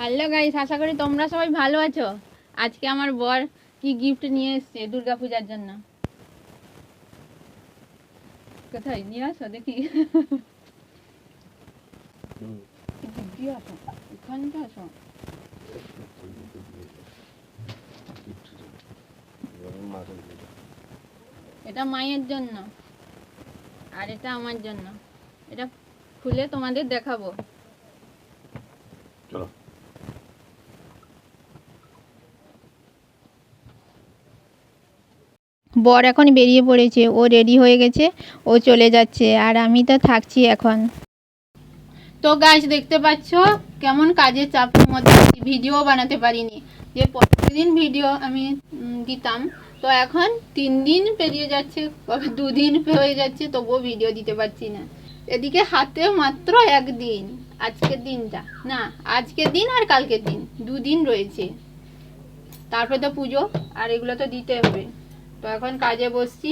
Hello guys আশা করি তোমরা সবাই ভালো আছো। আজকে আমার বর কি গিফট নিয়ে এসছে দুর্গা পূজার জন্য। কোথায়? নিয়ে আসো দেখি। এটা মায়ের জন্য। আর এটা আমার জন্য। এটা খুলে তোমাদের দেখাবো। চলো। বর এখন বেরিয়ে পড়েছে, ও রেডি হয়ে গেছে, ও চলে যাচ্ছে, আর আমি তো থাকছি এখন। তো গাছ দেখতে পাচ্ছ কেমন কাজের চাপের মধ্যে ভিডিও বানাতে পারিনি, যে প্রতিদিন ভিডিও আমি দিতাম। তো এখন তিন দিন পেরিয়ে যাচ্ছে দুদিন হয়ে যাচ্ছে, তবুও ভিডিও দিতে পারছি না। এদিকে হাতে মাত্র একদিন, আজকের দিনটা। না, আজকের দিন আর কালকের দিন, দুদিন রয়েছে। তারপরে তো পুজো, আর এগুলো তো দিতে হবে। তো এখন কাজে বসছি।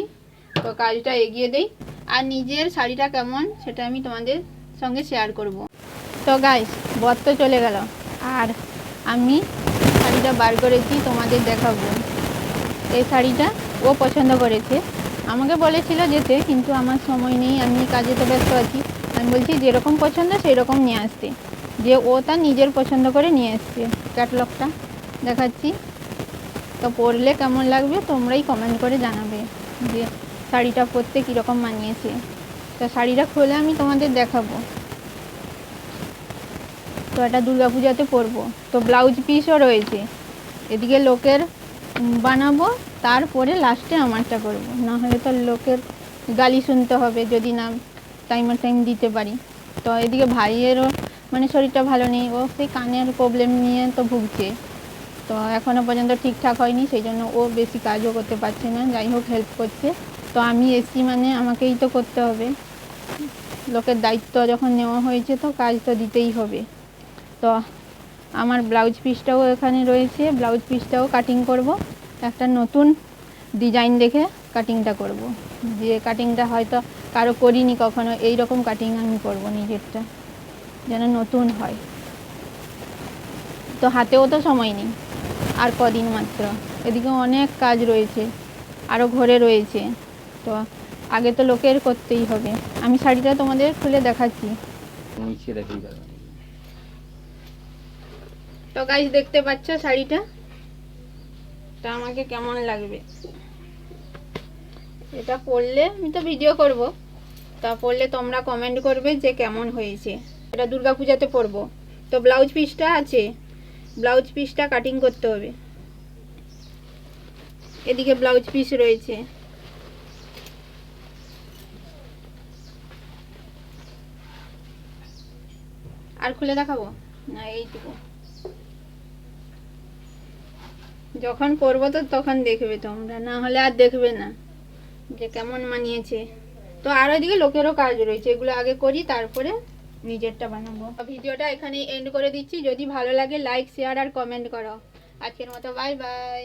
তো কাজটা এগিয়ে দেই। আর নিজের শাড়িটা কেমন সেটা আমি তোমাদের সঙ্গে শেয়ার করব। তো গাইস তো চলে গেল। আর আমি শাড়িটা বার করেছি, তোমাদের দেখাবো। এই শাড়িটা ও পছন্দ করেছে। আমাকে বলেছিল যেতে, কিন্তু আমার সময় নেই, আমি কাজে তো ব্যস্ত আছি। আমি বলছি, যেরকম পছন্দ সেই রকম নিয়ে আসতে। যে ও তার নিজের পছন্দ করে নিয়ে এসছে ক্যাটলগটা দেখাচ্ছি। তো পরলে কেমন লাগবে তোমরাই কমেন্ট করে জানাবে যে শাড়িটা পরতে কীরকম মানিয়েছে। তো শাড়িটা খুলে আমি তোমাদের দেখাবো। তো এটা দুর্গাপূজাতে পরবো। তো ব্লাউজ পিসও রয়েছে। এদিকে লোকের বানাবো, তারপরে লাস্টে আমারটা করব। না হলে তো লোকের গালি শুনতে হবে যদি না টাইমার টাইম দিতে পারি। তো এদিকে ভাইয়েরও মানে শরীরটা ভালো নেই। ও সেই কানের প্রবলেম নিয়ে তো ভুগছে। তো এখনও পর্যন্ত ঠিকঠাক হয়নি, সেই জন্য ও বেশি কাজও করতে পারছে না, যাই হোক হেল্প করছে। তো আমি এসি মানে আমাকেই তো করতে হবে। লোকের দায়িত্ব যখন নেওয়া হয়েছে তো কাজ তো দিতেই হবে। তো আমার ব্লাউজ পিসটাও এখানে রয়েছে ব্লাউজ পিসটাও কাটিং করব। একটা নতুন ডিজাইন দেখে কাটিংটা করব। যে কাটিংটা হয়তো কারও করিনি কখনো এই রকম কাটিং আমি করব নিজেরটা, যেন নতুন হয়। তো হাতেও তো সময় নেই। আর কদিন মাত্র? এদিকে অনেক কাজ রয়েছে আরও ঘরে রয়েছে। তো আগে তো লোকের করতেই হবে। আমি শাড়িটা তোমাদের খুলে দেখাচ্ছি। তো গাইজ দেখতে পাচ্ছ শাড়িটা? তা আমাকে কেমন লাগবে? এটা পরলে আমি তো ভিডিও করব। তা পরলে তোমরা কমেন্ট করবে যে কেমন হয়েছে। এটা দুর্গা পূজাতে পরবো। তো ব্লাউজ পিসটা আছে। ব্লাউজ পিসটা কাটিং করতে হবে। এদিকে ব্লাউজ পিস রয়েছে। আর খুলে দেখাবো? না, এইটুকু। যখন করব তো তখন দেখবে তোমরা, না হলে আর দেখবে না যে কেমন মানিয়েছে। তো আর ওইদিকে লোকেরও কাজ রয়েছে, এগুলো আগে করি, তারপরে নিজেরটা বানাবো। ভিডিওটা এখানে এন্ড করে দিচ্ছি। যদি ভালো লাগে লাইক শেয়ার আর কমেন্ট করো। আজকের মতো বাই বাই